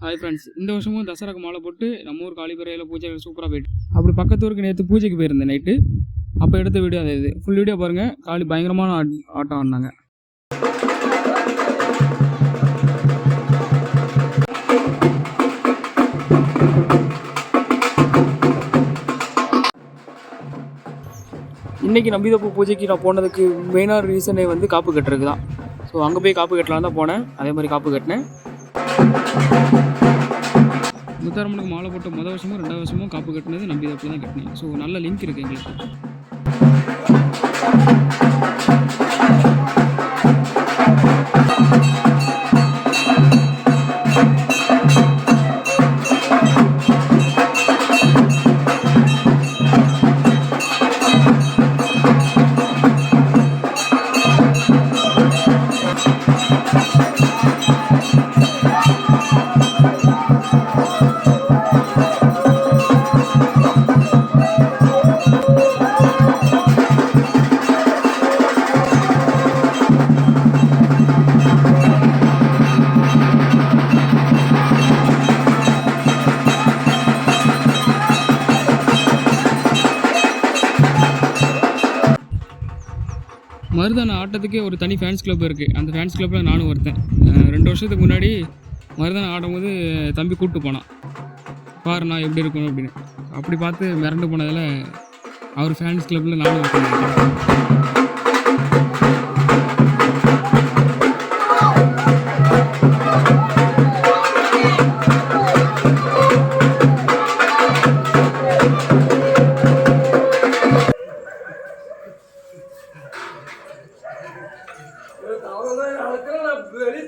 Hi friends இந்த வருஷமும் தசராக்கு மாலை போட்டு நம்ம ஊர் காளிபுரையில் பூஜை சூப்பராக போயிட்டு அப்படி பக்கத்து ஊருக்கு நேற்று பூஜைக்கு போயிருந்தேன் நைட்டு அப்போ எடுத்த வீடியோ அது இது. ஃபுல் வீடியோ பாருங்கள் காளி பயங்கரமான ஆட்- ஆட்டம் ஆடினாங்க. இன்றைக்கி நம்பிதப்பு பூஜைக்கு நான் போனதுக்கு மெயினாக ரீசனே வந்து காப்பு கட்டுறதுக்கு தான் ஸோ அங்கே போய் காப்பு கட்டலான்னு தான் போனேன். அதே மாதிரி காப்பு கட்டினேன். முத்தாரம்மனுக்கு மாலை போட்ட முதல் வருஷமும் ரெண்டாவது வருஷமும் காப்பு கட்டினது நம்பி தப்பில் தான் கட்டினேன். ஸோ நல்ல லிங்க் இருக்குது எங்களுக்கு. மருதான ஆட்டத்துக்கே ஒரு தனி ஃபேன்ஸ் கிளப் இருக்குது அந்த ஃபேன்ஸ் கிளப்பில் நானும் ஒருத்தன். ரெண்டு வருஷத்துக்கு முன்னாடி மருதான ஆடும்போது தம்பி கூப்பிட்டு போனான். பாரு நான் எப்படி இருக்கணும் அப்படின்னு. அப்படி பார்த்து மிரண்டு போனதில் அவர் ஃபேன்ஸ் கிளப்பில் நானும் ஒருத்தன் நான் வெளியே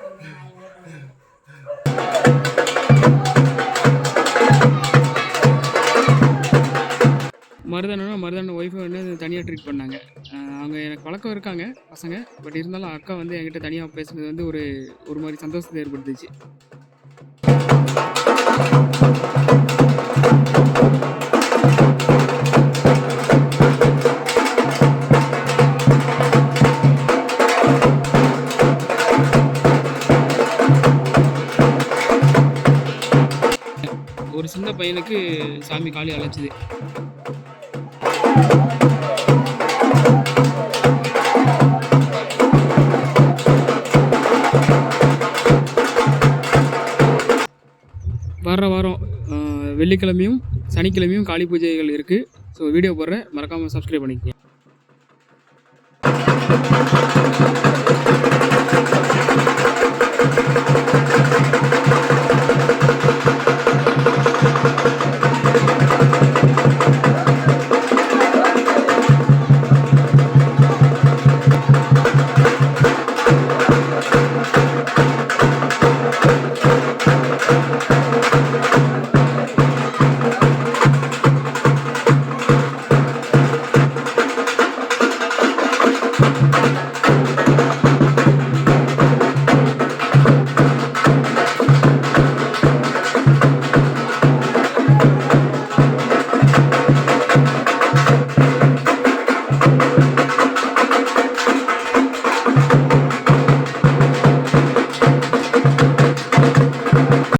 கிராமத்துல அழைக்காதயா? மருதானா மருதான ஒய்ஃபை வந்து தனியாக ட்ரீட் பண்ணாங்க அவங்க எனக்கு பழக்கம் இருக்காங்க பசங்க. பட் இருந்தாலும் அக்கா வந்து என்கிட்ட தனியாக பேசுனது வந்து ஒரு ஒரு மாதிரி சந்தோஷத்தை ஏற்படுத்துச்சு. ஒரு சின்ன பையனுக்கு சாமி காளி அழைச்சிது. வர்ற வாரம் வெள்ளிக்கிழமையும் சனிக்கிழமையும் காளி பூஜைகள் இருக்குது ஸோ வீடியோ போடுறேன். மறக்காமல் சப்ஸ்கிரைப் பண்ணிக்கங்க. you